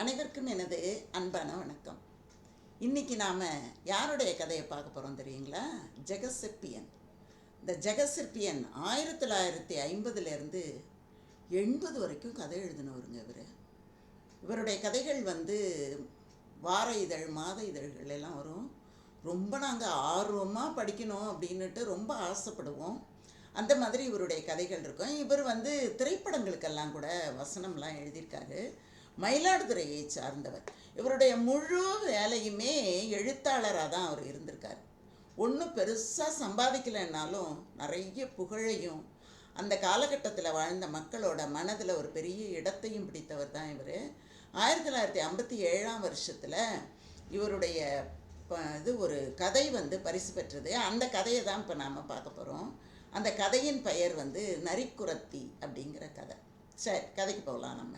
அனைவருக்கும் எனது அன்பான வணக்கம். இன்றைக்கி நாம் யாருடைய கதையை பார்க்க போகிறோம் தெரியுங்களா? ஜெகசிற்பியன். இந்த ஜெகசிற்பியன் ஆயிரத்தி தொள்ளாயிரத்தி ஐம்பதுலேருந்து எண்பது வரைக்கும் கதை எழுதினவருங்க இவர். இவருடைய கதைகள் வந்து வார இதழ் மாத இதழ்கள் எல்லாம் வரும். ரொம்ப நாங்கள் ஆர்வமாக படிக்கணும் அப்படின்னுட்டு ரொம்ப ஆசைப்படுவோம். அந்த மாதிரி இவருடைய கதைகள் இருக்கும். இவர் வந்து திரைப்படங்களுக்கெல்லாம் கூட வசனம்லாம் எழுதியிருக்காரு. மயிலாடுதுறையை சார்ந்தவர். இவருடைய முழு வேலையுமே எழுத்தாளராக தான் அவர் இருந்திருக்கார். ஒன்றும் பெருசாக சம்பாதிக்கலைன்னாலும் நிறைய புகழையும் அந்த காலகட்டத்தில் வாழ்ந்த மக்களோட மனதில் ஒரு பெரிய இடத்தையும் பிடித்தவர் தான் இவர். ஆயிரத்தி தொள்ளாயிரத்தி ஐம்பத்தி ஏழாம் வருஷத்தில் இவருடைய இது ஒரு கதை வந்து பரிசு பெற்றது. அந்த கதையை தான் இப்போ நாம் பார்க்க போகிறோம் அந்த கதையின் பெயர் வந்து நரிக்குரத்தி அப்படிங்கிற கதை. சரி கதைக்கு போகலாம் நம்ம.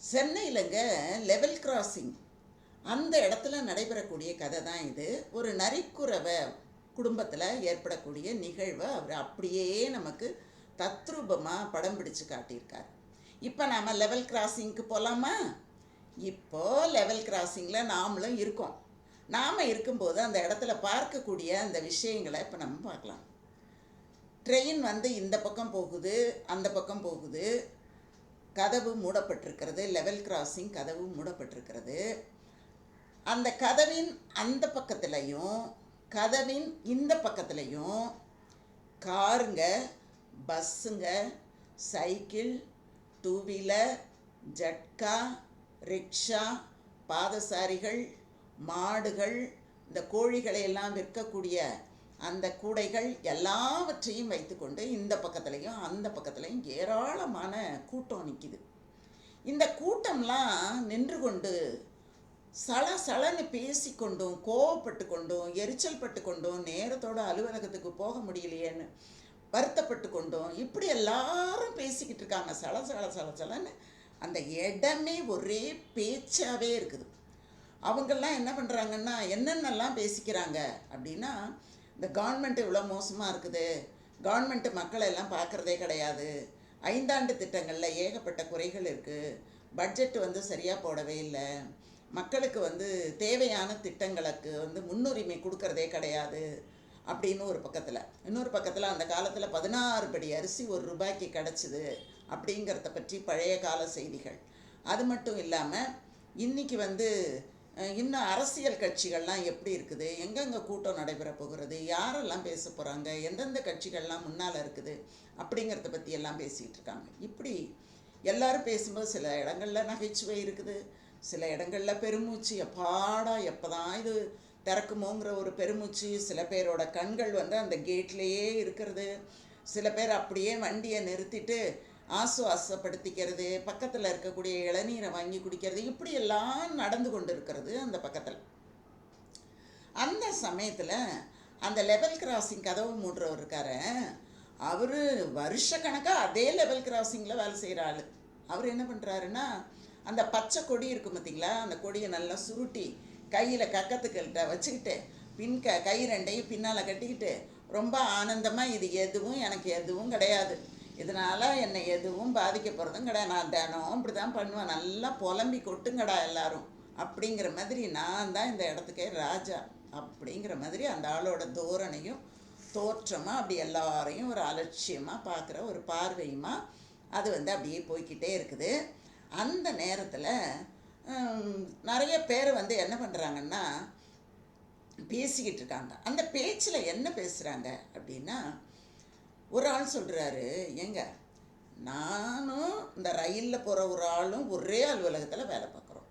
சென்னையிலங்க லெவல் கிராசிங் அந்த இடத்துல நடைபெறக்கூடிய கதை தான் இது. ஒரு நரிக்குறவை குடும்பத்தில் ஏற்படக்கூடிய நிகழ்வை அவர் அப்படியே நமக்கு தத்ரூபமாக படம் பிடிச்சு காட்டியிருக்கார். இப்போ நாம் லெவல் கிராசிங்க்கு போகலாமா இப்போ லெவல் கிராசிங்கில் நாமளும் இருக்கோம். நாம் இருக்கும்போது அந்த இடத்துல பார்க்கக்கூடிய அந்த விஷயங்களை இப்போ நம்ம பார்க்கலாம். ட்ரெயின் வந்து இந்த பக்கம் போகுது அந்த பக்கம் போகுது கதவு மூடப்பட்டிருக்கிறது லெவல் கிராசிங் கதவு மூடப்பட்டிருக்கிறது. அந்த கதவின் அந்த பக்கத்துலையும் கதவின் இந்த பக்கத்துலையும் காருங்க பஸ்ஸுங்க சைக்கிள் டூ வீலர் ஜட்கா ரிக்ஷா பாதசாரிகள் மாடுகள் இந்த கோழிகளை எல்லாம் விற்கக்கூடிய அந்த கூடைகள் எல்லாவற்றையும் வைத்துக்கொண்டு இந்த பக்கத்துலேயும் அந்த பக்கத்துலேயும் ஏராளமான கூட்டம் நிற்கிது இந்த கூட்டம்லாம் நின்று கொண்டு சல பேசி கொண்டும் கோவப்பட்டு கொண்டும் எரிச்சல் பட்டு கொண்டும் நேரத்தோட அலுவலகத்துக்கு போக முடியலையேன்னு வருத்தப்பட்டு கொண்டும் இப்படி எல்லாரும் பேசிக்கிட்டு இருக்காங்க. சல சல சல சலன்னு அந்த இடமே ஒரே பேச்சாகவே இருக்குது. அவங்கெல்லாம் என்ன பண்ணுறாங்கன்னா என்னென்னலாம் பேசிக்கிறாங்க அப்படின்னா இந்த கவர்மெண்ட் இவ்வளோ மோசமாக இருக்குது. கவர்மெண்ட்டு மக்களை எல்லாம் பார்க்குறதே கிடையாது. ஐந்தாண்டு திட்டங்களில் ஏகப்பட்ட குறைகள் இருக்குது பட்ஜெட் வந்து சரியாக போடவே இல்லை. மக்களுக்கு வந்து தேவையான திட்டங்களுக்கு வந்து முன்னுரிமை கொடுக்கறதே கிடையாது. அப்படின்னு ஒரு பக்கத்தில். இன்னொரு பக்கத்தில் அந்த காலத்தில் பதினாறு படி அரிசி ஒரு ரூபாய்க்கு கிடச்சிது அப்படிங்கிறத பற்றி பழைய கால செய்திகள். அது மட்டும் இல்லாமல் இன்றைக்கி வந்து இன்னும் அரசியல் கட்சிகள்லாம் எப்படி இருக்குது? எங்கெங்கே கூட்டம் நடைபெற போகிறது? யாரெல்லாம் பேச போகிறாங்க எந்தெந்த கட்சிகள்லாம் முன்னால் இருக்குது? அப்படிங்கிறத பற்றி எல்லாம் பேசிகிட்டு இருக்காங்க. இப்படி எல்லாரும் பேசும்போது சில இடங்கள்ல நகைச்சுவை இருக்குது. சில இடங்களில் பெருமூச்சு. எப்பாடா எப்பதான் இது திறக்குமோங்கிற ஒரு பெருமூச்சு. சில பேரோட கண்கள் வந்து அந்த கேட்லேயே இருக்கிறது. சில பேர் அப்படியே வண்டியை நிறுத்திட்டு ஆசுவாசப்படுத்திக்கிறது பக்கத்தில் இருக்கக்கூடிய இளநீரை வாங்கி குடிக்கிறது இப்படியெல்லாம் நடந்து கொண்டு இருக்கிறது அந்த பக்கத்தில். அந்த சமயத்தில் அந்த லெவல் கிராசிங் கதவு மூடுறவர் இருக்கார். அவர் வருஷக்கணக்காக அதே லெவல் கிராசிங்கில் வேலை செய்கிற ஆள். அவர் என்ன பண்ணுறாருன்னா அந்த பச்சை கொடி இருக்கும் பார்த்தீங்களா அந்த கொடியை நல்லா சுருட்டி கையில் கக்கத்துக்கள்கிட்ட வச்சுக்கிட்டு பின் க கை ரெண்டையும் பின்னால் கட்டிக்கிட்டு ரொம்ப ஆனந்தமாக இது எதுவும் எனக்கு எதுவும் கிடையாது. இதனால் என்னை எதுவும் பாதிக்க போகிறதும் கிடையாது. நான் தினம் இப்படி தான் பண்ணுவேன். நல்லா புலம்பி கொட்டுங்கடா எல்லாரும். அப்படிங்கிற மாதிரி நான் தான் இந்த இடத்துக்கே ராஜா அப்படிங்கிற மாதிரி அந்த ஆளோட தோரணையும் தோற்றமாக அப்படி எல்லாரையும் ஒரு அலட்சியமாக பார்க்குற ஒரு பார்வையுமா அது வந்து அப்படியே போய்கிட்டே இருக்குது. அந்த நேரத்தில் நிறைய பேர் வந்து என்ன பண்ணுறாங்கன்னா பேசிக்கிட்டு இருக்காங்க. அந்த பேச்சில் என்ன பேசுகிறாங்க அப்படின்னா ஒரு ஆள் சொல்கிறாரு ஏங்க நானும் இந்த ரயிலில் போகிற ஒரு ஆளும் ஒரே அலுவலகத்தில் வேலை பார்க்குறோம்.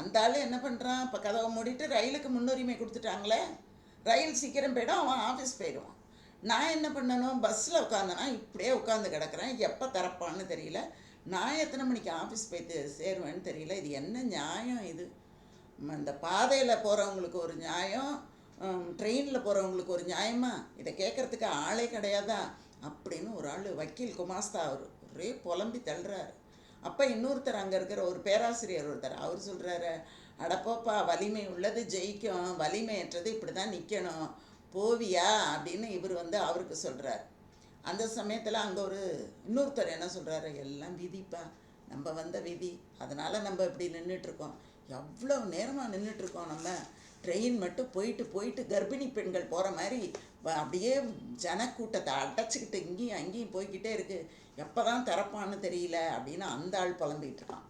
அந்த ஆள் என்ன பண்ணுறான் இப்போ கதவை மூடிட்டு ரயிலுக்கு முன்னுரிமை கொடுத்துட்டாங்களே ரயில் சீக்கிரம் போயிடும் அவன் ஆஃபீஸ் போயிடுவான். நான் என்ன பண்ணணும்? பஸ்ஸில் உட்காந்தனா இப்படியே உட்காந்து கிடக்குறேன். எப்போ திறப்பான்னு தெரியல. நான் எத்தனை மணிக்கு ஆஃபீஸ் போய் சேருவேன்னு தெரியல. இது என்ன நியாயம் இது? இந்த பாதையில் போகிறவங்களுக்கு ஒரு நியாயம் ட்ரெயினில் போகிறவங்களுக்கு ஒரு நியாயமா? இதை கேட்குறதுக்கு ஆளே கிடையாதா? அப்படின்னு ஒரு ஆள் வக்கீல் குமாஸ்தா அவர். ஒரே புலம்பி தள்ளுறாரு. அப்போ இன்னொருத்தர் அங்கே இருக்கிற ஒரு பேராசிரியர் ஒருத்தர் அவர் சொல்கிறாரு அடப்போப்பா வலிமை உள்ளது ஜெயிக்கும் வலிமையற்றது இப்படி தான் நிற்கணும் போவியா? அப்படின்னு இவர் வந்து அவருக்கு சொல்கிறார் அந்த சமயத்தில் அங்கே ஒரு இன்னொருத்தர் என்ன சொல்கிறாரு எல்லாம் விதிப்பா? நம்ம வந்த விதி. அதனால் நம்ம இப்படி நின்றுட்டுருக்கோம் எவ்வளோ நேரமாக நின்றுட்டுருக்கோம் நம்ம. ட்ரெயின் மட்டும் போயிட்டு போயிட்டு கர்ப்பிணி பெண்கள் போகிற மாதிரி அப்படியே ஜனக்கூட்டத்தை அடைச்சிக்கிட்டு இங்கேயும் அங்கேயும் போய்கிட்டே இருக்குது எப்போ தான் திறப்பான்னு தெரியல அப்படின்னு அந்த ஆள் புலம்பிகிட்டு இருக்கான்.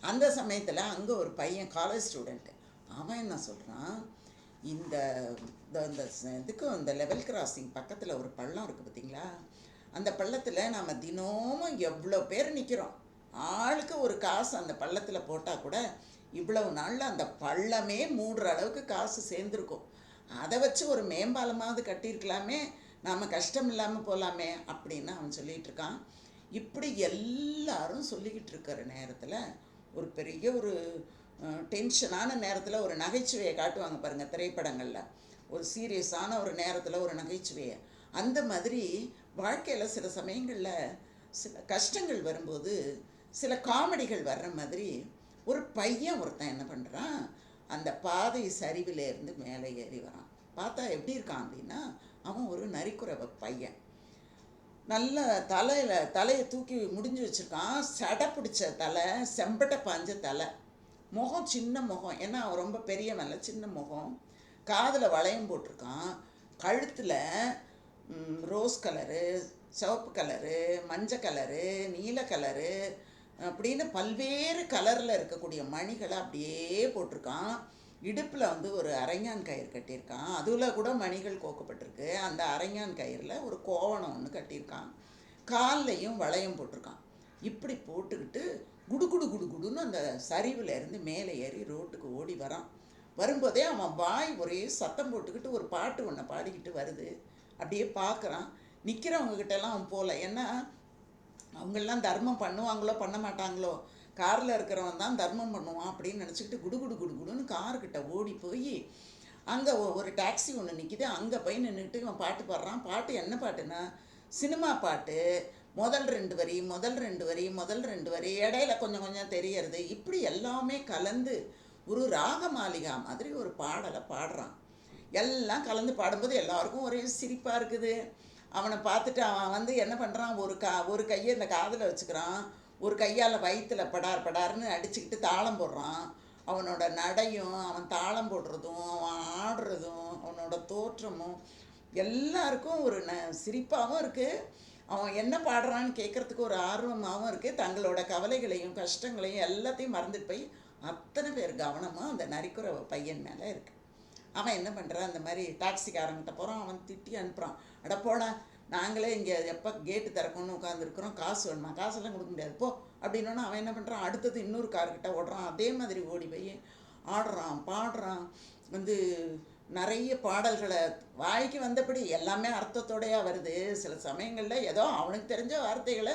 அந்த சமயத்தில் அங்கே ஒரு பையன் காலேஜ் ஸ்டூடெண்ட்டு அவன் என்ன சொல்கிறான் இந்த இந்த இந்த இந்த லெவல் கிராசிங் பக்கத்தில் ஒரு பள்ளம் இருக்குது பார்த்தீங்களா அந்த பள்ளத்தில் நாம் தினமும் எவ்வளோ பேர் நிற்கிறோம் ஆளுக்கு ஒரு காசு அந்த பள்ளத்தில் போட்டால் கூட இவ்வளவு நாளில் அந்த பள்ளமே மூடுற அளவுக்கு காசு சேர்ந்துருக்கும். அதை வச்சு ஒரு மேம்பாலமாவது கட்டியிருக்கலாமே நாம் கஷ்டம் இல்லாமல் போகலாமே அப்படின்னு அவன் சொல்லிகிட்டு இருக்கான். இப்படி எல்லாரும் சொல்லிக்கிட்டு இருக்கிற நேரத்தில் ஒரு பெரிய ஒரு டென்ஷனான நேரத்தில் ஒரு நகைச்சுவையை காட்டுவாங்க பாருங்கள் திரைப்படங்களில். ஒரு சீரியஸான ஒரு நேரத்தில் ஒரு நகைச்சுவையை. அந்த மாதிரி வாழ்க்கையில் சில சமயங்களில் சில கஷ்டங்கள் வரும்போது சில காமெடிகள் வர்ற மாதிரி ஒரு பையன் ஒருத்தன் என்ன பண்ணுறான் அந்த பாதை சரிவிலேருந்து மேலே ஏறி வரான் பார்த்தா எப்படி இருக்கான் அப்படின்னா அவன் ஒரு நரிக்குறவ பையன். நல்ல தலையில் தலையை தூக்கி முடிஞ்சு வச்சுருக்கான். சடை பிடிச்ச தலை செம்பட்டை பாஞ்ச தலை. முகம் சின்ன முகம். ஏன்னா அவன் ரொம்ப பெரியவன்ல சின்ன முகம். காதில் வளையம் போட்டிருக்கான். கழுத்தில் ரோஸ் கலரு சிவப்பு கலரு மஞ்சள் கலரு நீல கலரு அப்படின்னு பல்வேறு கலரில் இருக்கக்கூடிய மணிகளை அப்படியே போட்டிருக்கான். இடுப்பில் வந்து ஒரு அரைஞான் கயிறு கட்டியிருக்கான். அதில் கூட மணிகள் கோக்கப்பட்டிருக்கு. அந்த அரைஞான் கயிறில் ஒரு கோவணம் ஒன்று கட்டியிருக்கான். கால்லையும் வளையம் போட்டிருக்கான். இப்படி போட்டுக்கிட்டு குடு குடு குடு குடுன்னு அந்த சரிவில் இருந்து மேலே ஏறி ரோட்டுக்கு ஓடி வரான். வரும்போதே அவன் வாய் ஒரே சத்தம் போட்டுக்கிட்டு ஒரு பாட்டு ஒன்று பாடிக்கிட்டு வருது. அப்படியே பார்க்குறான். நிற்கிறவங்க கிட்டலாம் அவன் போகல ஏன்னா அவங்கெல்லாம் தர்மம் பண்ணுவாங்களோ பண்ண மாட்டாங்களோ? காரில் இருக்கிறவன் தான் தர்மம் பண்ணுவான் அப்படின்னு நினச்சிக்கிட்டு குடு குடு குடு குடுன்னு காருக்கிட்ட ஓடி போய் அங்கே ஒரு டாக்ஸி ஒன்று நிற்கிது அங்கே போய் நின்றுட்டு இவன் பாட்டு பாடுறான். பாட்டு என்ன பாட்டுன்னா சினிமா பாட்டு. முதல் ரெண்டு வரி முதல் ரெண்டு வரி முதல் ரெண்டு வரி. இடையில கொஞ்சம் கொஞ்சம் தெரியறது. இப்படி எல்லாமே கலந்து ஒரு ராக மாளிகா மாதிரி ஒரு பாடலை பாடுறான். எல்லாம் கலந்து பாடும்போது எல்லாருக்கும் ஒரே சிரிப்பாக இருக்குது. அவனை பார்த்துட்டு அவன் வந்து என்ன பண்ணுறான் ஒரு கா ஒரு கையை இந்த காதில் வச்சுக்கிறான். ஒரு கையால் வயிற்றுல படார் படார்னு அடிச்சுக்கிட்டு தாளம் போடுறான். அவனோட நடையும் அவன் தாளம் போடுறதும் அவன் ஆடுறதும் அவனோட தோற்றமும் எல்லாருக்கும் ஒரு ந சிரிப்பாகவும் இருக்குது அவன் என்ன பாடுறான்னு கேட்குறதுக்கு ஒரு ஆர்வமாகவும் இருக்குது தங்களோட கவலைகளையும் கஷ்டங்களையும் எல்லாத்தையும் மறந்துட்டு போய் அத்தனை பேர் கவனமாக அந்த நரிக்குற பையன் மேலே இருக்குது அவன் என்ன பண்ணுறான் அந்த மாதிரி டாக்ஸிக்காரங்கிட்ட போகிறான் அவன் திட்டி அனுப்புகிறான் அடப்போடா போடா நாங்களே இங்கே எப்போ கேட்டு திறக்கணும்னு உட்காந்துருக்குறோம் காசு வேணுமா? காசெல்லாம் கொடுக்க முடியாது. போ அப்படின்னோன்னா அவன் என்ன பண்ணுறான் அடுத்தது இன்னொரு கார்கிட்ட ஓடுறான். அதே மாதிரி ஓடி போய் ஆடுறான் பாடுறான். வந்து நிறைய பாடல்களை வாய்க்கு வந்தபடி எல்லாமே அர்த்தத்தோடையா வருது. சில சமயங்களில் ஏதோ அவனுக்கு தெரிஞ்ச வார்த்தைகளை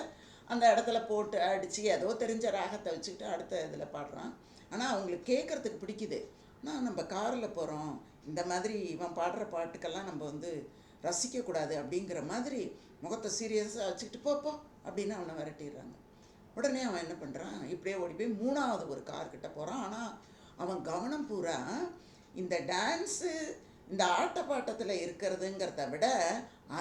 அந்த இடத்துல போட்டு அடித்து ஏதோ தெரிஞ்ச ராகத்தை வச்சுக்கிட்டு அடுத்த இதில் பாடுறான். ஆனால் அவங்களுக்கு கேட்குறதுக்கு பிடிக்குது. ஆனால் நம்ம காரில் போகிறோம் இந்த மாதிரி இவன் பாடுற பாட்டுக்கெல்லாம் நம்ம வந்து ரசிக்கக்கூடாது அப்படிங்கிற மாதிரி முகத்தை சீரியஸாக வச்சுக்கிட்டு போப்போ அப்படின்னு அவனை விரட்டிடுறாங்க. உடனே அவன் என்ன பண்ணுறான் இப்படியே ஓடி போய் மூணாவது ஒரு கார்கிட்ட போகிறான் ஆனால் அவன் கவனம் பூரா இந்த டான்ஸு இந்த ஆட்டப்பாட்டத்தில் இருக்கிறதுங்கிறத விட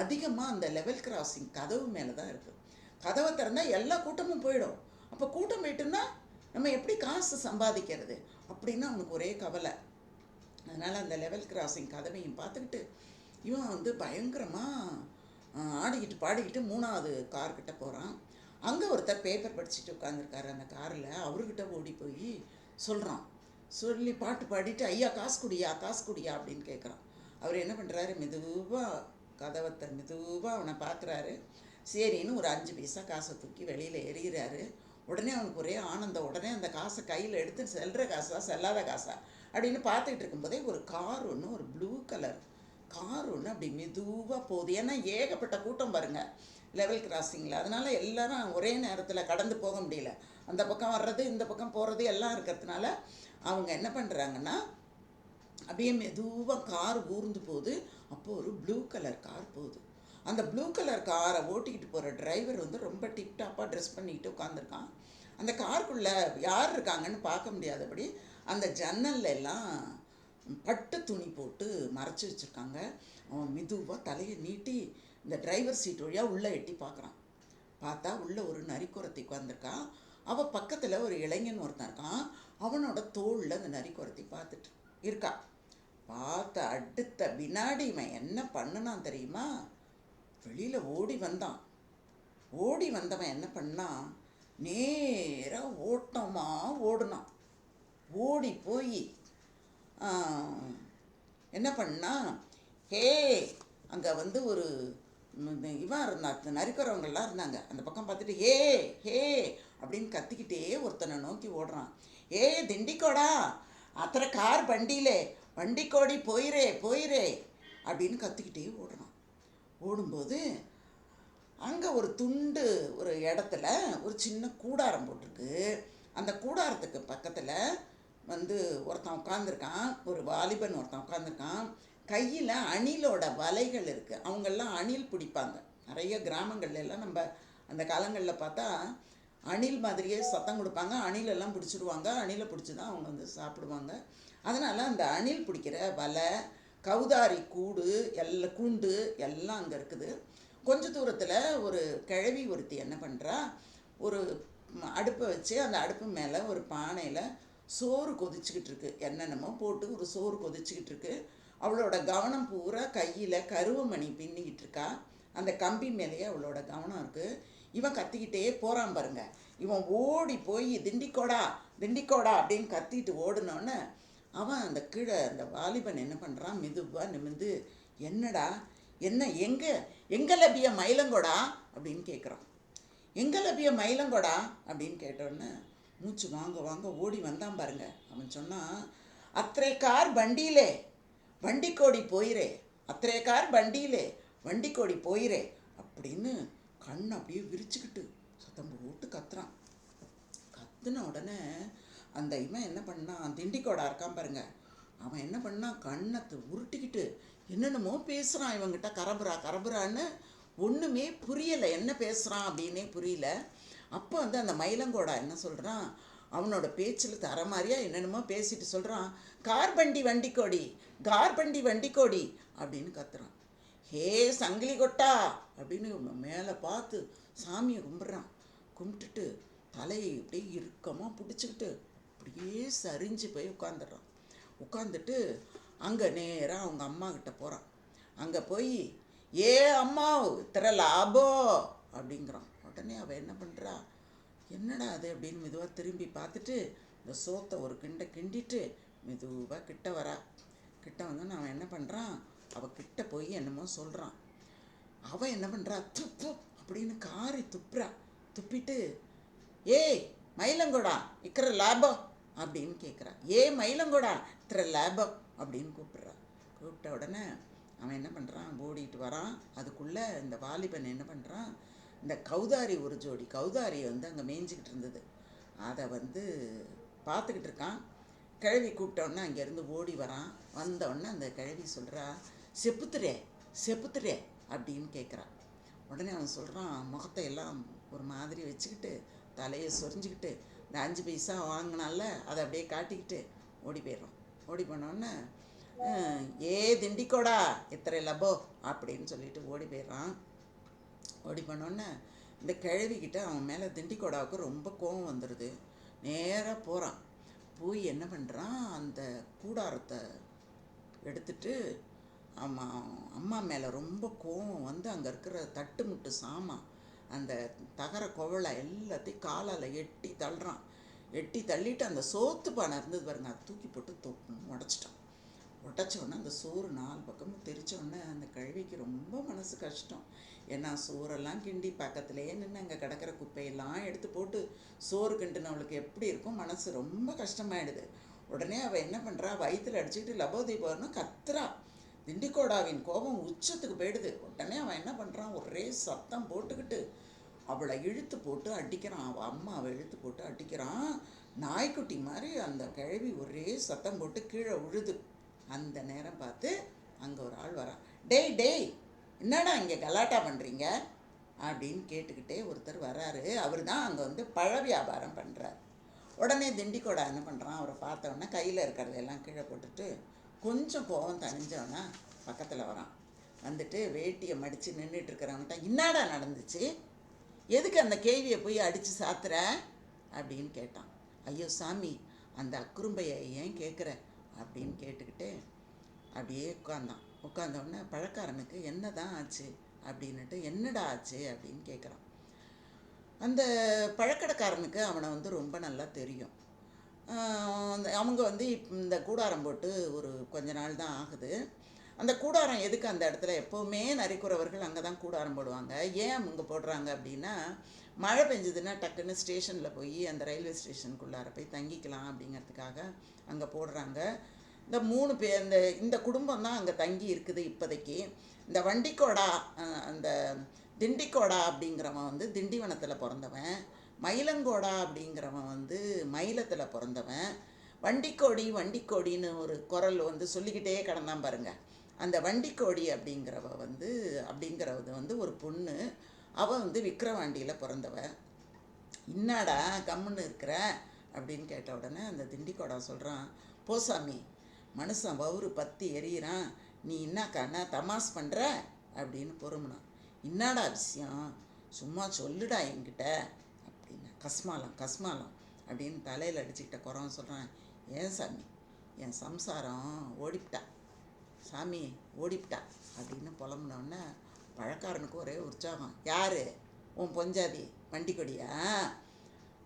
அதிகமாக அந்த லெவல் கிராசிங் கதவு மேலே தான் இருக்குது கதவை திறந்தால் எல்லா கூட்டமும் போயிடும். அப்போ கூட்டம் போயிட்டுன்னா நம்ம எப்படி காசு சம்பாதிக்கிறது? அப்படின்னு அவனுக்கு ஒரே கவலை. அதனால் அந்த லெவல் கிராசிங் கதவையும் பார்த்துக்கிட்டு இவன் வந்து பயங்கரமாக ஆடிக்கிட்டு பாடிக்கிட்டு மூணாவது கார்கிட்ட போகிறான் அங்கே ஒருத்தர் பேப்பர் படிச்சுட்டு உட்காந்துருக்காரு அந்த காரில் அவர்கிட்ட ஓடி போய் சொல்கிறான் சொல்லி பாட்டு பாடிட்டு ஐயா காசு குடியா காசு குடியா? அப்படின்னு கேட்குறான் அவர் என்ன பண்ணுறாரு மெதுவாக கதவத்தை மெதுவாக அவனை பார்க்குறாரு சரின்னு ஒரு அஞ்சு பைசா காசை தூக்கி வெளியில் எறிகிறாரு. உடனே அவனுக்கு ஒரே ஆனந்தம். உடனே அந்த காசை கையில் எடுத்து செல்கிற காசா? செல்லாத காசா? அப்படின்னு பார்த்துக்கிட்டு இருக்கும்போதே ஒரு கார் ஒன்று ஒரு ப்ளூ கலர் கார் ஒன்று அப்படி மெதுவாக போகுது. ஏன்னா ஏகப்பட்ட கூட்டம் பாருங்க லெவல் கிராசிங்கில் அதனால் எல்லாரும் ஒரே நேரத்தில் கடந்து போக முடியல. அந்த பக்கம் வர்றது இந்த பக்கம் போகிறது எல்லாம் இருக்கிறதுனால அவங்க என்ன பண்ணுறாங்கன்னா அப்படியே மெதுவாக கார் ஊர்ந்து போகுது. அப்போது ஒரு ப்ளூ கலர் கார் போகுது. அந்த ப்ளூ கலர் காரை ஓட்டிக்கிட்டு போகிற டிரைவர் வந்து ரொம்ப டிப்டாப்பாக ட்ரெஸ் பண்ணிக்கிட்டு உட்காந்துருக்கான் அந்த காருக்குள்ளே யார் இருக்காங்கன்னு பார்க்க முடியாதபடி அந்த ஜன்னல்ல எல்லாம் பட்டு துணி போட்டு மறைச்சி வச்சுருக்காங்க. அவன் மெதுவாக தலையை நீட்டி இந்த டிரைவர் சீட் வழியாக உள்ளே எட்டி பார்க்குறான். பார்த்தா உள்ளே ஒரு நரிக்குரத்தை உட்காந்துருக்கான் அவள் பக்கத்தில் ஒரு இளைஞன் ஒருத்தன் இருக்கான். அவனோட தோளில் அந்த நரிக்குரத்தை குரத்தி பார்த்துட்டு இருக்கா. பார்த்த அடுத்த வினாடி இவன் என்ன பண்ணுனான் தெரியுமா? வெளியில் ஓடி வந்தான். ஓடி வந்தவன் என்ன பண்ணான் நேராக ஓட்டமாக ஓடினான். ஓடி போய் என்ன பண்ணா ஹே அங்கே வந்து ஒரு இவன் இருந்தான் நரிக்கிறவங்கள்லாம் இருந்தாங்க. அந்த பக்கம் பார்த்துட்டு ஹே ஹே அப்படின்னு கத்திக்கிட்டே ஒருத்தனை நோக்கி ஓடுறான். ஏ திண்டிக்கோடா அத்தனை கார் வண்டியிலே வண்டிக்கோடி போயிரே போயிரே அப்படின்னு கத்திக்கிட்டே ஓடுறான். ஓடும்போது அங்கே ஒரு துண்டு ஒரு இடத்துல ஒரு சின்ன கூடாரம் போட்டிருக்கு. அந்த கூடாரத்துக்கு பக்கத்தில் வந்து ஒருத்தன் உட்காந்துருக்கான் ஒரு வாலிபன் ஒருத்தன் உட்காந்துருக்கான் கையில் அணிலோட வலைகள் இருக்குது அவங்கெல்லாம் அணில் பிடிப்பாங்க. நிறைய கிராமங்கள்ல எல்லாம் நம்ம அந்த காலங்களில் பார்த்தா அணில் மாதிரியே சத்தம் கொடுப்பாங்க. அணிலெல்லாம் பிடிச்சிடுவாங்க அணிலை பிடிச்சி தான் அவங்க வந்து சாப்பிடுவாங்க. அதனால் அந்த அணில் பிடிக்கிற வலை கௌதாரி கூடு எல்லா கூண்டு எல்லாம் அங்கே இருக்குது. கொஞ்ச தூரத்தில் ஒரு கிழவி ஒருத்தி என்ன பண்ணுறா ஒரு அடுப்பை வச்சு அந்த அடுப்பு மேலே ஒரு பானையில் சோறு கொதிச்சுக்கிட்டு இருக்கு என்னென்னமோ போட்டு ஒரு சோறு கொதிச்சுக்கிட்டு இருக்கு அவளோட கவனம் பூரா கையில் கருவமணி பின்னிக்கிட்டு இருக்கா அந்த கம்பி மேலேயே அவளோட கவனம் இருக்குது இவன் கத்திக்கிட்டே போகிறான் பாருங்க. இவன் ஓடி போய் திண்டிக்கோடா திண்டிக்கோடா அப்படின்னு கத்திட்டு ஓடுனோடனே அவன் அந்த கீழே அந்த வாலிபன் என்ன பண்ணுறான் மெதுவாக நிமிந்து என்னடா என்ன எங்கே எங்கே லபிய மயிலங்கோடா? அப்படின்னு கேட்குறான் எங்கே லபிய மயிலங்கோடா? அப்படின்னு கேட்டோன்னே மூச்சு வாங்க வாங்க ஓடி வந்தான் பாருங்க. அவன் சொன்னான் அத்தரை கார் வண்டியிலே வண்டிக்கோடி போயிரே அத்தரை கார் வண்டியிலே வண்டிக்கோடி போயிரே அப்படின்னு கண் அப்படியே விரிச்சுக்கிட்டு சத்தம் போட்டு கத்துறான். கத்துன உடனே அந்த இவன் என்ன பண்ணான் திண்டிக்கோடா இருக்கான் பாருங்க. அவன் என்ன பண்ணான் கண்ணத்தை உருட்டிக்கிட்டு என்னென்னமோ பேசுகிறான் இவங்கிட்ட கரபுரா கரபுரான்னு ஒன்றுமே புரியலை. என்ன பேசுகிறான் அப்படின்னே புரியல. அப்போ வந்து அந்த மயிலங்கோடா என்ன சொல்கிறான் அவனோட பேச்சில் தர மாதிரியா என்னென்னமோ பேசிட்டு சொல்கிறான் கார்பண்டி வண்டிக்கோடி கார்பண்டி வண்டிக்கோடி அப்படின்னு கத்துறான். ஹே சங்கிலி கொட்டா அப்படின்னு மேலே பார்த்து சாமியை கும்பிட்றான். கும்பிட்டுட்டு தலையை இப்படியே இறுக்கமாக பிடிச்சிக்கிட்டு அப்படியே சரிஞ்சு போய் உட்காந்துடுறான் உட்காந்துட்டு அங்கே நேராக அவங்க அம்மா கிட்ட போகிறான் அங்கே போய் ஏ அம்மா இத்தனை லாபோ அப்படிங்கிறான். உடனே அவள் என்ன பண்ணுறா என்னடா அது அப்படின்னு மெதுவாக திரும்பி பார்த்துட்டு இந்த சோத்தை ஒரு கிண்டை கிண்டிட்டு மெதுவாக கிட்ட வரா. கிட்ட வந்தோன்னு அவன் என்ன பண்ணுறான் அவள் கிட்ட போய் என்னமோ சொல்கிறான் அவன் என்ன பண்ணுறா துப்பு அப்படின்னு காரி துப்புறா. துப்பிட்டு ஏய் மயிலங்கோடா இக்கிற லேபம் அப்படின்னு கேட்குறா ஏ மயிலங்கோடா இத்திர லேபம் அப்படின்னு கூப்பிட்றா. கூப்பிட்ட உடனே அவன் என்ன பண்ணுறான் ஓடிட்டு வரான். அதுக்குள்ளே இந்த வாலிபன் என்ன பண்ணுறான் இந்த கௌதாரி ஒரு ஜோடி கௌதாரி வந்து அங்கே மேய்ஞ்சிக்கிட்டு இருந்தது. அதை வந்து பார்த்துக்கிட்டு இருக்கான். கிழவி கூப்பிட்டோன்னே அங்கேருந்து ஓடி வரான். வந்தவொடனே அந்த கிழவி சொல்கிறா செப்புத்துறே செப்புத்துறே அப்படின்னு கேட்குறான் உடனே அவன் சொல்கிறான் முகத்தை எல்லாம் ஒரு மாதிரி வச்சுக்கிட்டு தலையை சொரிஞ்சுக்கிட்டு இந்த அஞ்சு பைசா வாங்கினால அதை அப்படியே காட்டிக்கிட்டு ஓடி போயிடுறான். ஓடி போனோடனே ஏ திண்டிக்கோடா இத்தனை லபோ அப்படின்னு சொல்லிட்டு ஓடி போயிடுறான். ஓடி பண்ணோன்னே இந்த கிழவிக்கிட்ட அவன் மேலே திண்டிக்கொடாவுக்கு ரொம்ப கோவம் வந்துடுது நேராக போகிறான் போய் என்ன பண்ணுறான் அந்த கூடாரத்தை எடுத்துட்டு அம்மா அம்மா மேலே ரொம்ப கோவம் வந்து அங்கே இருக்கிற தட்டு முட்டு சாமான் அந்த தகர குவளை எல்லாத்தையும் காலால் எட்டி தள்ளுறான். எட்டி தள்ளிட்டு அந்த சோத்து பானை இருந்தது பாருங்க அதை தூக்கி போட்டு தொ உடச்சிட்டான். உடச்சோடனே அந்த சோறு நாலு பக்கமும் தெரிச்சோடனே அந்த கழுவிக்கு ரொம்ப மனசு கஷ்டம். ஏன்னா சோறெல்லாம் கிண்டி பக்கத்துலேயே நின்று அங்கே கிடக்கிற குப்பையெல்லாம் எடுத்து போட்டு சோறு கிண்டுனவளுக்கு எப்படி இருக்கும் மனசு ரொம்ப கஷ்டமாயிடுது. உடனே அவள் என்ன பண்ணுறா வயிற்றில் அடிச்சுக்கிட்டு லபோதீபம்னு கத்துறா. திண்டிக்கோடாவின் கோபம் உச்சத்துக்கு போயிடுது. உடனே அவன் என்ன பண்ணுறான் ஒரே சத்தம் போட்டுக்கிட்டு அவளை இழுத்து போட்டு அடிக்கிறான். அவள் அம்மா அவள் இழுத்து போட்டு அடிக்கிறான். நாய்க்குட்டி மாதிரி அந்த கிழவி ஒரே சத்தம் போட்டு கீழே உழுது. அந்த நேரம் பார்த்து அங்கே ஒரு ஆள் வரான். டேய் டேய் என்னடா இங்கே கலாட்டா பண்ணுறீங்க அப்படின்னு கேட்டுக்கிட்டே ஒருத்தர் வராரு. அவர் தான் அங்கே வந்து பழ வியாபாரம் பண்ணுறார் உடனே திண்டிக்கோடா என்ன பண்ணுறான் அவரை பார்த்தவொடனே கையில் இருக்கிறதையெல்லாம் கீழே போட்டுட்டு கொஞ்சம் கோவம் தனிஞ்சவனா பக்கத்தில் வரான். வந்துட்டு வேட்டியை மடித்து நின்றுட்டு என்னடா நடந்துச்சு? எதுக்கு அந்த கேள்வியை போய் அடித்து சாத்துற? அப்படின்னு கேட்டான். ஐயோ சாமி அந்த அக்குறும்பையை ஏன் கேட்குற அப்படின்னு கேட்டுக்கிட்டு அப்படியே உட்காந்தான். உட்காந்தவுடனே பழக்காரனுக்கு என்ன தான் ஆச்சு? அப்படின்னுட்டு என்னடா ஆச்சு? அப்படின்னு கேட்குறான் அந்த பழக்கடைக்காரனுக்கு அவனை வந்து ரொம்ப நல்லா தெரியும். அந்த அவங்க வந்து இப் இந்த கூடாரம் போட்டு ஒரு கொஞ்ச நாள் தான் ஆகுது. அந்த கூடாரம் எதுக்கு அந்த இடத்துல? எப்போவுமே நரிக்குறவர்கள் அங்கே தான் கூடாரம் போடுவாங்க. ஏன் அங்கே போடுறாங்க அப்படின்னா மழை பெஞ்சதுன்னா டக்குன்னு ஸ்டேஷனில் போய் அந்த ரயில்வே ஸ்டேஷனுக்குள்ளார போய் தங்கிக்கலாம் அப்படிங்கிறதுக்காக அங்கே போடுறாங்க. இந்த மூணு பேர் இந்த இந்த குடும்பம் தான் அங்கே தங்கி இருக்குது இப்போதைக்கு. இந்த வண்டிக்கோடா அந்த திண்டிக்கோடா அப்படிங்கிறவன் வந்து திண்டிவனத்தில் பிறந்தவன். மயிலங்கோடா அப்படிங்கிறவன் வந்து மயிலத்தில் பிறந்தவன். வண்டிக்கோடி வண்டிக்கோடின்னு ஒரு குரல் வந்து சொல்லிக்கிட்டே கிடந்தான் பாருங்க. அந்த வண்டிக்கோடி அப்படிங்கிறவ வந்து அப்படிங்கிறது வந்து ஒரு பொண்ணு. அவள் வந்து விக்கிரவாண்டியில் பிறந்தவ. இன்னாடா கம்முன்னு இருக்கிற? அப்படின்னு கேட்ட உடனே அந்த திண்டிக்கோடா சொல்கிறான் போசாமி மனுஷன் வவுறு பத்தி எரியிறான். நீ என்ன தமாஸ் பண்ணுற அப்படின்னு பொறுமுனான். என்னடா விஷயம்? சும்மா சொல்லுடா என்கிட்ட. அப்படின்னா கஸ்மாலம் கஸ்மாலம். அப்படின்னு தலையில் அடிச்சுக்கிட்ட குறவன் சொல்கிறான் ஏன் சாமி? என் சம்சாரம் ஓடிப்பிட்டா சாமி ஓடிப்பிட்டா அப்படின்னு புலம்புனோடனே பழக்காரனுக்கு ஒரே உற்சாகம். யார்? உன் பொஞ்சாதி வண்டி கொடியா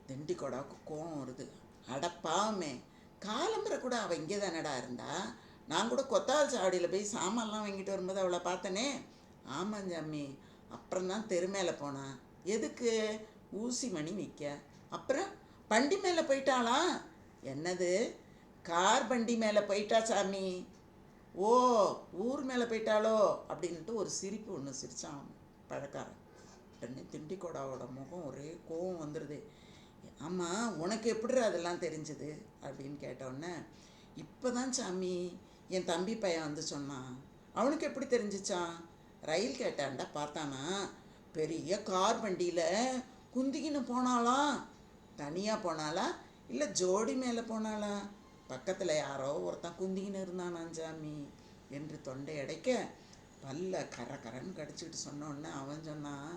திண்டிக்கொடாவுக்கு கோவம் வருது. அடப்பாவுமே காலம்பரை கூட அவள் இங்கே தானடா இருந்தா? நான் கூட கொத்தாள் சாவடியில் போய் சாமான்லாம் வாங்கிட்டு வரும்போது அவளை பார்த்தனே. ஆமாம் ஜாமி. அப்புறம் தான் தெரு மேலே போனான் எதுக்கு? ஊசி மணி நிற்க அப்புறம் வண்டி மேலே போயிட்டாளா? என்னது? கார் வண்டி மேலே போயிட்டா சாமி. ஓ ஊர் மேலே போயிட்டாளோ அப்படின்ட்டு ஒரு சிரிப்பு ஒன்று சிரித்தான் பழக்காரன். உடனே திண்டிக்கோடாவோட முகம் ஒரே கோவம் வந்துடுது ஆமாம் உனக்கு எப்படி அதெல்லாம் தெரிஞ்சது? அப்படின்னு கேட்டோடனே இப்போ தான் சாமி என் தம்பி பையன் வந்து சொன்னான். அவனுக்கு எப்படி தெரிஞ்சிச்சான் ரயில் கேட்டான்டா பார்த்தானா பெரிய கார் வண்டியில் குந்திக்கின்னு போனாலாம் தனியாக போனாளா? இல்லை ஜோடி மேலே போனாளா? பக்கத்தில் யாரோ ஒருத்தன் குந்திக்கின்னு இருந்தானான் சாமி என்று தொண்டை அடைக்க பல்ல கர கரன்னு கடிச்சிட்டு சொன்னோன்னே அவன் சொன்னான்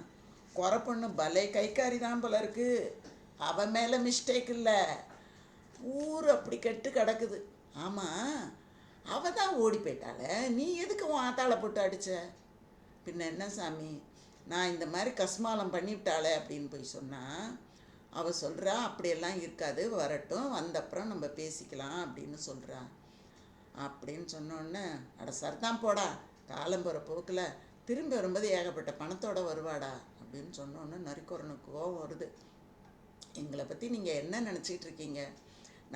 குறை பொண்ணு பலே கைக்காரி தான் போல இருக்கு. அவன் மேலே மிஸ்டேக் இல்லை. ஊர் அப்படி கெட்டு கிடக்குது. ஆமாம் அவள் தான் ஓடி போயிட்டாள. நீ எதுக்கு உன் ஆத்தாளை போட்டு அடிச்ச? பின்ன என்ன சாமி? நான் இந்த மாதிரி கஸ்மாலம் பண்ணிவிட்டாளே அப்படின்னு போய் சொன்னால் அவள் சொல்கிறா அப்படியெல்லாம் இருக்காது வரட்டும் வந்தப்புறம் நம்ம பேசிக்கலாம் அப்படின்னு சொல்கிறா அப்படின்னு சொன்னோடனே அட சர்தான் போடா காலம் போகிற போக்கில் திரும்பி வரும்போது ஏகப்பட்ட பணத்தோட வருவாடா அப்படின்னு சொன்னோன்னே நரிக்குறனுக்கு கோவம் வருது. எங்களை பற்றி நீங்கள் என்ன நினச்சிக்கிட்டு இருக்கீங்க?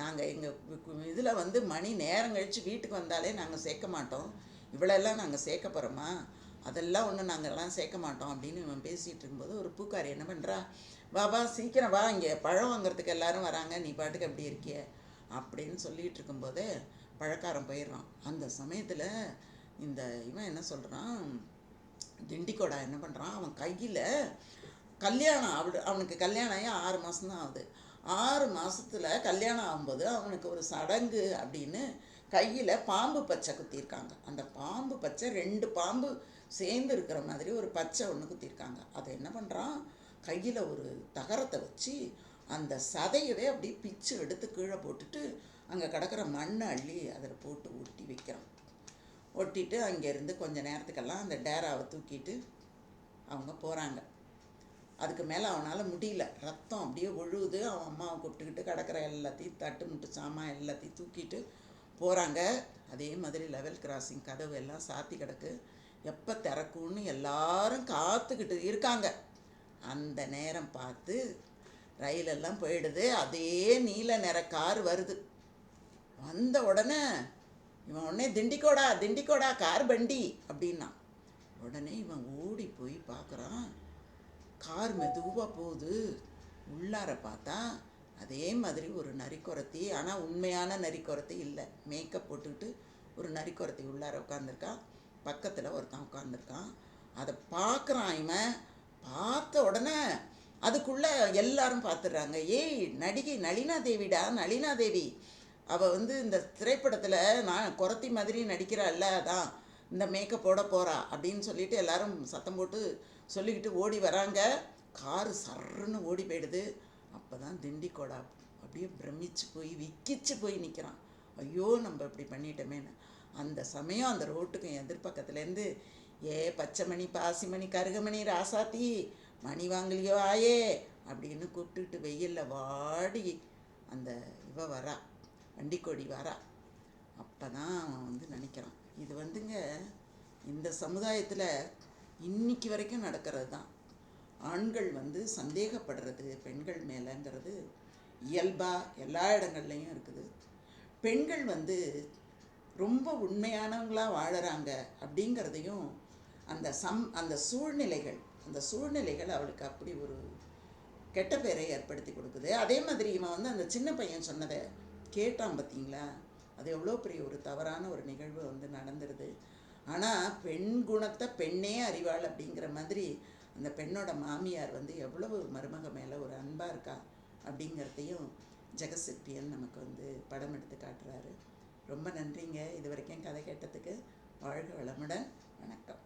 நாங்கள் எங்கள் இதில் வந்து மணி நேரம் கழித்து வீட்டுக்கு வந்தாலே நாங்கள் சேர்க்க மாட்டோம். இவ்வளோலாம் நாங்கள் சேர்க்க போகிறோமா அதெல்லாம் ஒன்றும் நாங்கள்லாம் சேர்க்க மாட்டோம் அப்படின்னு இவன் பேசிகிட்டு இருக்கும்போது ஒரு பூக்காரி என்ன பண்ணுறா வா வா சீக்கிரம் வா இங்கே. பழம் வாங்குறதுக்கு எல்லாரும் வராங்க. நீ பாட்டுக்கு அப்படி இருக்கிய. அப்படின்னு சொல்லிகிட்டு இருக்கும்போது பழக்காரன் போயிடுறான். அந்த சமயத்தில் இந்த இவன் என்ன சொல்கிறான் திண்டிக்கோடா என்ன பண்ணுறான் அவன் கையில் கல்யாணம் அவடு அவனுக்கு கல்யாணம் ஆகி ஆறு மாதம்தான் ஆகுது. ஆறு மாதத்தில் கல்யாணம் ஆகும்போது அவனுக்கு ஒரு சடங்கு அப்படின்னு கையில் பாம்பு பச்சை குத்திருக்காங்க அந்த பாம்பு பச்சை ரெண்டு பாம்பு சேர்ந்து இருக்கிற மாதிரி ஒரு பச்சை ஒன்று குத்திருக்காங்க அதை என்ன பண்ணுறான் கையில் ஒரு தகரத்தை வச்சு அந்த சதையவே அப்படியே பிச்சு எடுத்து கீழே போட்டுட்டு அங்கே கிடக்கிற மண்ணை அள்ளி அதில் போட்டு ஒட்டி வைக்கிறான் ஒட்டிட்டு அங்கேருந்து கொஞ்சம் நேரத்துக்கெல்லாம் அந்த டேராவை தூக்கிட்டு அவங்க போகிறாங்க அதுக்கு மேலே அவனால் முடியல. ரத்தம் அப்படியே ஒழுகுது. அவன் அம்மாவை கூப்பிட்டுக்கிட்டு கிடக்கிற எல்லாத்தையும் தட்டு முட்டு சாமான் எல்லாத்தையும் தூக்கிட்டு போகிறாங்க அதே மாதிரி லெவல் கிராசிங் கதவு எல்லாம் சாத்தி கிடக்கு. எப்போ திறக்கும்னு எல்லாரும் காத்துக்கிட்டு இருக்காங்க. அந்த நேரம் பார்த்து ரயிலெல்லாம் போயிடுது. அதே நீல நிற கார் வருது. வந்த உடனே இவன் உடனே திண்டிக்கோடா திண்டிக்கோடா கார் பண்டி அப்படின்னா. உடனே இவன் ஓடி போய் பார்க்குறான். கார் மெதுவாக போகுது. உள்ளார பார்த்தா அதே மாதிரி ஒரு நரிக்குரத்தி. ஆனால் உண்மையான நரிக்குரத்தி இல்லை. மேக்கப் போட்டுக்கிட்டு ஒரு நரிக்குரத்தி உள்ளார உட்காந்துருக்கான் பக்கத்தில் ஒருத்தன் உட்காந்துருக்கான் அதை பார்க்குறான் இவன். பார்த்த உடனே அதுக்குள்ளே எல்லாரும் பார்த்துடுறாங்க. ஏய் நடிகை நளினா தேவிடா நளினா தேவி அவள் வந்து இந்த திரைப்படத்தில் நான் குறத்தி மாதிரி நடிக்கிறாள்ல அதான் இந்த மேக்கப் போட போகிறா அப்படின்னு சொல்லிட்டு எல்லாரும் சத்தம் போட்டு சொல்லிக்கிட்டு ஓடி வராங்க. காரு சர்ன்னு ஓடி போயிடுது. அப்போ தான் திண்டிக்கோடா அப்படியே பிரமிச்சு போய் விக்கிச்சு போய் நிற்கிறான் ஐயோ நம்ம இப்படி பண்ணிட்டோமேன்னு. அந்த சமயம் அந்த ரோட்டுக்கும் எதிர்பக்கத்துலேருந்து ஏ பச்சைமணி பாசிமணி கருகமணி ராசாத்தி மணி வாங்கலையோ ஆயே அப்படின்னு கூப்பிட்டுட்டு வெயிலில் வாடி அந்த இவ வரா வண்டிக்கோடி வரா. அப்போ தான் அவன் வந்து நினைக்கிறான் இது வந்துங்க இந்த சமுதாயத்தில் இன்னைக்கு வரைக்கும் நடக்கிறது தான். ஆண்கள் வந்து சந்தேகப்படுறது பெண்கள் மேலேங்கிறது இயல்பாக எல்லா இடங்கள்லையும் இருக்குது. பெண்கள் வந்து ரொம்ப உண்மையானவங்களாக வாழறாங்க அப்படிங்கிறதையும் அந்த சம் அந்த சூழ்நிலைகள் அந்த சூழ்நிலைகள் அவளுக்கு அப்படி ஒரு கெட்ட பேரை ஏற்படுத்தி கொடுக்குது. அதே மாதிரி இவன் வந்து அந்த சின்ன பையன் சொன்னதை கேட்டான் பார்த்தீங்களா அது எவ்வளோ பெரிய ஒரு தவறான ஒரு நிகழ்வு வந்து நடந்துருது. ஆனால் பெண் குணத்தை பெண்ணே அறிவாள் அப்படிங்கிற மாதிரி அந்த பெண்ணோட மாமியார் வந்து எவ்வளவு மருமக மேலே ஒரு அன்பாக இருக்கா அப்படிங்கிறதையும் ஜெகசிற்பியன் நமக்கு வந்து படம் எடுத்து காட்டுறாரு. ரொம்ப நன்றிங்க. இது வரைக்கும் கதை கேட்டதுக்கு வாழ்க வளமுடன். வணக்கம்.